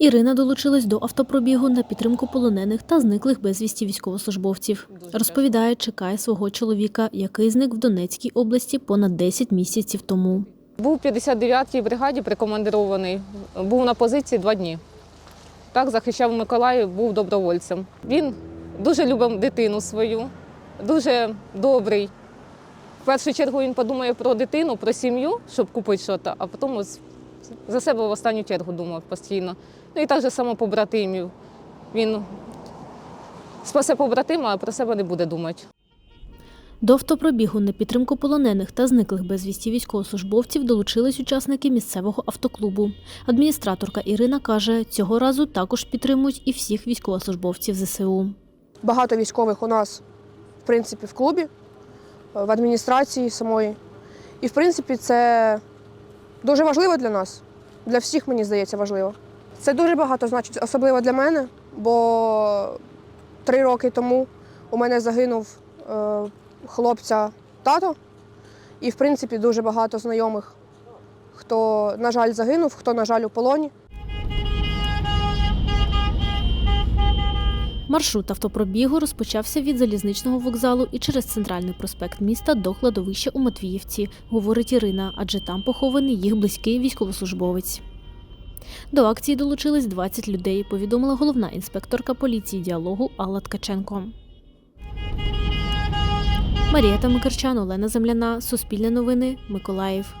Ірина долучилась до автопробігу на підтримку полонених та зниклих безвісті військовослужбовців. Розповідає, чекає свого чоловіка, який зник в Донецькій області понад 10 місяців тому. Був 59-й бригаді прикомандирований, був на позиції два дні. Так, захищав Миколаїв, був добровольцем. Він дуже любив дитину свою, дуже добрий. В першу чергу він подумає про дитину, про сім'ю, щоб купити щось, а потім за себе в останню чергу думав постійно. Ну і так же само побратимів. Він спасе побратима, а про себе не буде думати. До автопробігу на підтримку полонених та зниклих безвісті військовослужбовців долучились учасники місцевого автоклубу. Адміністраторка Ірина каже, цього разу також підтримують і всіх військовослужбовців ЗСУ. Багато військових у нас, в принципі, в клубі, в адміністрації самої. І, в принципі, це дуже важливо для нас. Для всіх, мені здається, важливо. Це дуже багато значить, особливо для мене, бо три роки тому у мене загинув е, хлопця тато, і, в принципі, дуже багато знайомих, хто, на жаль, загинув, хто, на жаль, у полоні. Маршрут автопробігу розпочався від залізничного вокзалу і через центральний проспект міста до кладовища у Матвіївці, говорить Ірина, адже там похований їх близький військовослужбовець. До акції долучились 20 людей, повідомила головна інспекторка поліції діалогу Алла Ткаченко. Марія Тамикарчан, Олена Земляна, Суспільне новини, Миколаїв.